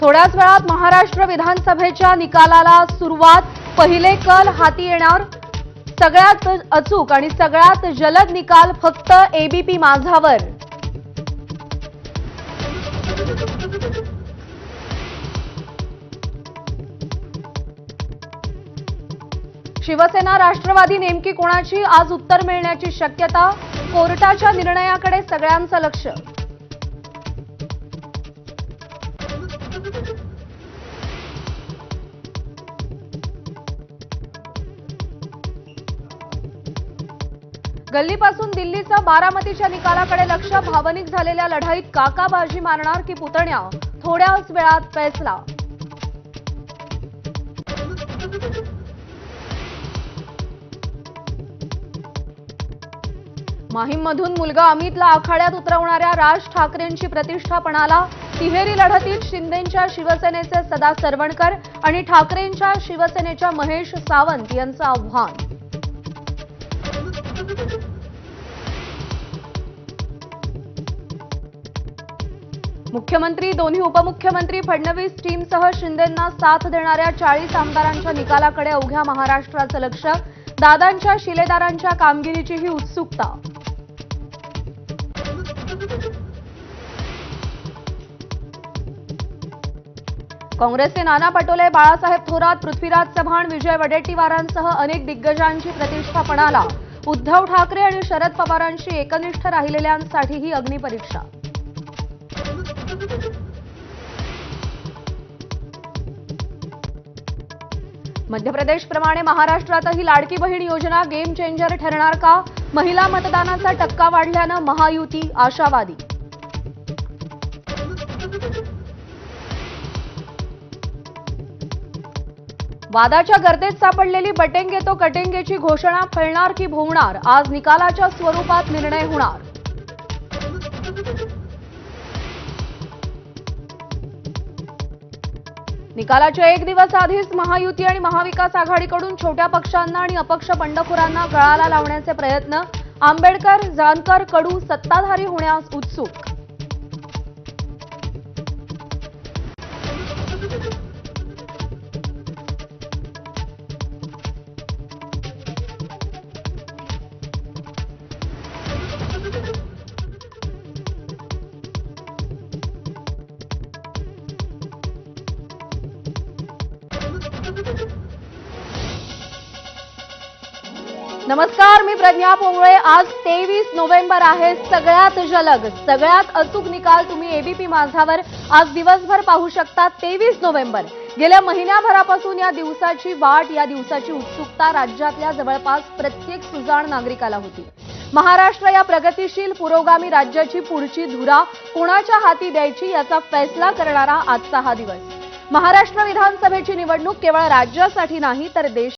थोड्याच वेळात महाराष्ट्र विधानसभेच्या निकालाला सुरुवात. पहिले कल हाती येणार. सगळ्यात अचूक आणि सगळ्यात जलद निकाल फक्त एबीपी माझावर. शिवसेना राष्ट्रवादी नेमकी कोणाची? आज उत्तर मिळण्याची शक्यता. कोर्टाच्या निर्णयाकडे सगळ्यांचं लक्ष. गल्लीपासून दिल्लीचा बारामतीच्या निकालाकडे लक्ष भावनिक झालेल्या लढाईत काकाबाजी मारणार की पुतण्या? थोड्याच वेळात फैसला. माहीममधून मुलगा अमितला आखाड्यात उतरवणाऱ्या राज ठाकरेंची प्रतिष्ठा पणाला तिहेरी लढतीत शिंदेच्या शिवसेनेचे सदा सरवणकर आणि ठाकरेंच्या शिवसेनेच्या महेश सावंत यांचं आव्हान. मुख्यमंत्री दोन्ही उपमुख्यमंत्री फडणवीस टीमसह शिंदेंना साथ देणाऱ्या चाळीस आमदारांच्या निकालाकडे अवघ्या महाराष्ट्राचं लक्ष. दादांच्या शिलेदारांच्या कामगिरीचीही उत्सुकता. काँग्रेसचे नाना पटोले बाळासाहेब थोरात पृथ्वीराज चव्हाण विजय वडेट्टीवारांसह अनेक दिग्गजांची प्रतिष्ठा पणाला. उद्धव ठाकरे आणि शरद पवारांशी एकनिष्ठ राहिलेल्यांसाठीही अग्निपरीक्षा. मध्य प्रदेशप्रमाणे महाराष्ट्रातही लाडकी बहीण योजना गेम चेंजर ठरणार का? महिला मतदानाचा टक्का वाढल्यानं महायुती आशावादी. वादाच्या गर्देत सापडलेली बटेंगे तो कटेंगेची घोषणा फळणार की भोवणार? आज निकालाच्या स्वरूपात निर्णय होणार. निकालाच्या एक दिवस आधीच महायुती आणि महाविकास आघाडीकडून छोट्या पक्षांना आणि अपक्ष बंडखोरांना गळाला लावण्याचे प्रयत्न आंबेडकर जानकर कडू सत्ताधारी होण्यास उत्सुक. नमस्कार मी प्रज्ञा पोंगळे. आज तेवीस नोव्हेंबर आहे सगळ्यात जलग सगळ्यात अचूक निकाल तुम्ही एबीपी माझावर आज दिवसभर पाहू शकता तेवीस नोव्हेंबर. गेल्या महिन्याभरापासून या दिवसाची वाट या दिवसाची उत्सुकता राज्यातल्या जवळपास प्रत्येक सुजाण नागरिकाला होती. महाराष्ट्र या प्रगतिशील पुरोगामी राज्याची पुढची धुरा कोणाच्या हाती द्यायची याचा फैसला करणारा आजचा हा दिवस. महाराष्ट्र विधानसभेची निवडणूक केवळ राज्यासाठी नाही तर देश